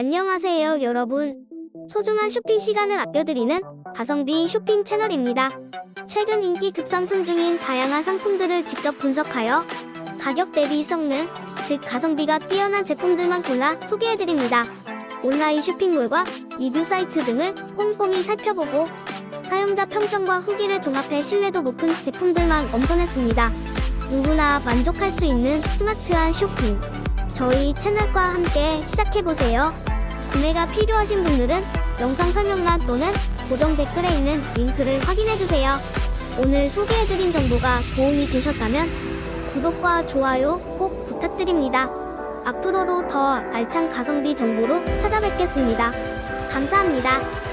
안녕하세요, 여러분. 소중한 쇼핑 시간을 아껴드리는 가성비 쇼핑 채널입니다. 최근 인기 급상승 중인 다양한 상품들을 직접 분석하여 가격 대비 성능, 즉 가성비가 뛰어난 제품들만 골라 소개해드립니다. 온라인 쇼핑몰과 리뷰 사이트 등을 꼼꼼히 살펴보고 사용자 평점과 후기를 종합해 신뢰도 높은 제품들만 엄선했습니다. 누구나 만족할 수 있는 스마트한 쇼핑. 저희 채널과 함께 시작해보세요. 구매가 필요하신 분들은 영상 설명란 또는 고정 댓글에 있는 링크를 확인해주세요. 오늘 소개해드린 정보가 도움이 되셨다면 구독과 좋아요 꼭 부탁드립니다. 앞으로도 더 알찬 가성비 정보로 찾아뵙겠습니다. 감사합니다.